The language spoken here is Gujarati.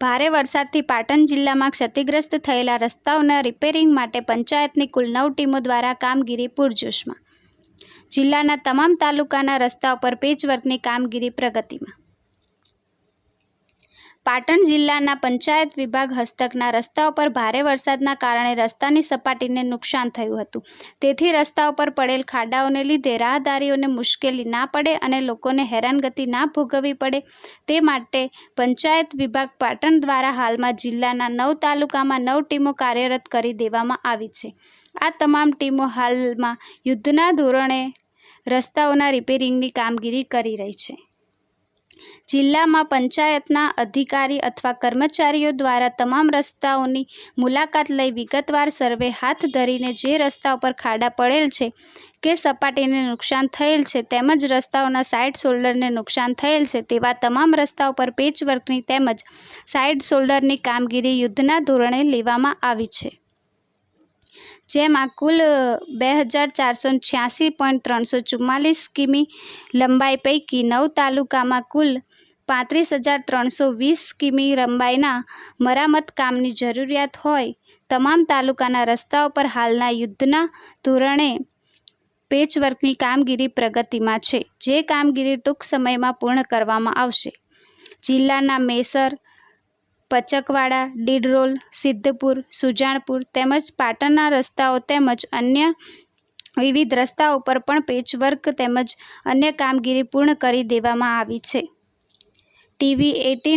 ભારે વરસાદથી પાટણ જિલ્લામાં ક્ષતિગ્રસ્ત થયેલા રસ્તાઓના રિપેરિંગ માટે પંચાયતની કુલ નવ ટીમો દ્વારા કામગીરી પૂરજોશમાં. જિલ્લાના તમામ તાલુકાના રસ્તાઓ પર પેચવર્કની કામગીરી પ્રગતિમાં. પાટણ જિલ્લાના પંચાયત વિભાગ હસ્તકના રસ્તાઓ પર ભારે વરસાદના કારણે રસ્તાની સપાટીને નુકસાન થયું હતું. તેથી રસ્તા ઉપર પડેલ ખાડાઓને લીધે રાહદારીઓને મુશ્કેલી ના પડે અને લોકોને હેરાનગતિ ના ભોગવવી પડે. તે માટે પંચાયત વિભાગ પાટણ દ્વારા હાલમાં જિલ્લાના નવ તાલુકામાં નવ ટીમો કાર્યરત કરી દેવામાં આવી છે. આ તમામ ટીમો હાલમાં યુદ્ધના ધોરણે રસ્તાઓના રિપેરિંગની કામગીરી કરી રહી છે. જિલ્લામાં પંચાયતના અધિકારી અથવા કર્મચારીઓ દ્વારા તમામ રસ્તાઓની મુલાકાત લઈ વિગતવાર સર્વે હાથ ધરીને જે રસ્તા ઉપર ખાડા પડેલ છે કે સપાટીને નુકસાન થયેલ છે તેમજ રસ્તાઓના સાઇડ શોલ્ડરને નુકસાન થયેલ છે તેવા તમામ રસ્તાઓ પર પેચવર્કની તેમજ સાઇડ શોલ્ડરની કામગીરી યુદ્ધના ધોરણે લેવામાં આવી છે. જેમાં કુલ બે હજાર ચારસો છ્યાસી પોઈન્ટ ત્રણસો ચુમ્માલીસ કિમી લંબાઈ પૈકી નવ તાલુકામાં કુલ પાંત્રીસ હજાર ત્રણસો વીસ કિમી લંબાઈના મરામત કામની જરૂરિયાત હોય. તમામ તાલુકાના રસ્તાઓ પર હાલના યુદ્ધના ધોરણે પેચવર્કની કામગીરી પ્રગતિમાં છે, જે કામગીરી ટૂંક સમયમાં પૂર્ણ કરવામાં આવશે. જિલ્લાના મેસર પચકવાડા, ડીડરોલ, સિદ્ધપુર, સુજાણપુર તેમજ પાટણના રસ્તાઓ તેમજ અન્ય વિવિધ રસ્તાઓ પર પણ પેચવર્ક તેમજ અન્ય કામગીરી પૂર્ણ કરી દેવામાં આવી છે. TV eighteen